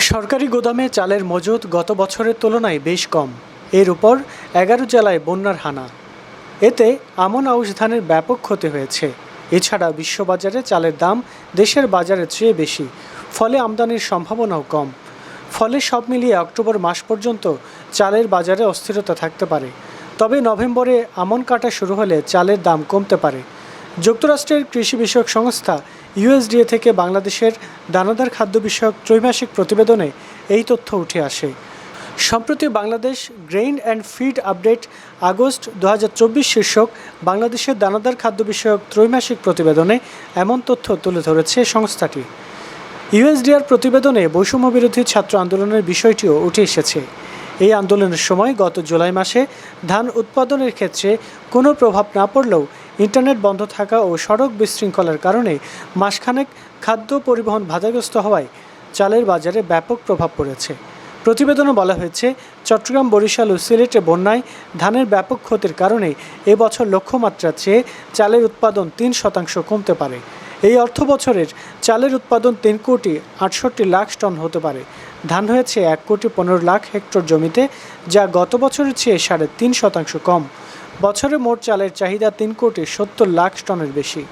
সরকারি গোদামে চালের মজুদ গত বছরের তুলনায় বেশ কম। এর উপর এগারো জেলায় বন্যার হানা। এতে আমন আউশ ধানের ব্যাপক ক্ষতি হয়েছে। এছাড়া বিশ্ববাজারে চালের দাম দেশের বাজারের চেয়ে বেশি, ফলে আমদানির সম্ভাবনাও কম। ফলে সব মিলিয়ে অক্টোবর মাস পর্যন্ত চালের বাজারে অস্থিরতা থাকতে পারে। তবে নভেম্বরে আমন কাটা শুরু হলে চালের দাম কমতে পারে। যুক্তরাষ্ট্রের কৃষি বিষয়ক সংস্থা ইউএসডিএ থেকে বাংলাদেশের দানাদার খাদ্য বিষয়ক ত্রৈমাসিক প্রতিবেদনে এই তথ্য উঠে আসে। সম্প্রতি Bangladesh grain and feed update August দু হাজার চব্বিশ শীর্ষক বাংলাদেশের দানাদার খাদ্য বিষয়ক ত্রৈমাসিক প্রতিবেদনে এমন তথ্য তুলে ধরেছে সংস্থাটি। ইউএসডিআর প্রতিবেদনে বৈষম্য বিরোধী ছাত্র আন্দোলনের বিষয়টিও উঠে এসেছে। এই আন্দোলনের সময় গত জুলাই মাসে ধান উৎপাদনের ক্ষেত্রে কোনো প্রভাব না পড়লেও ইন্টারনেট বন্ধ থাকা ও সড়ক বিশৃঙ্খলার কারণে মাসখানেক খাদ্য পরিবহন বাধাগ্রস্ত হওয়ায় চালের বাজারে ব্যাপক প্রভাব পড়েছে। প্রতিবেদনে বলা হয়েছে, চট্টগ্রাম, বরিশাল ও সিলেটে বন্যায় ধানের ব্যাপক ক্ষতির কারণে এবছর লক্ষ্যমাত্রার চেয়ে চালের উৎপাদন তিন শতাংশ কমতে পারে। এই অর্থ বছরের চালের উৎপাদন তিন কোটি আটষট্টি লাখ টন হতে পারে। ধান হয়েছে এক কোটি পনেরো লাখ হেক্টর জমিতে, যা গত বছরের চেয়ে সাড়ে তিন শতাংশ কম। বছরে মোট চালের চাহিদা তিন কোটি সত্তর লাখ টনের বেশি।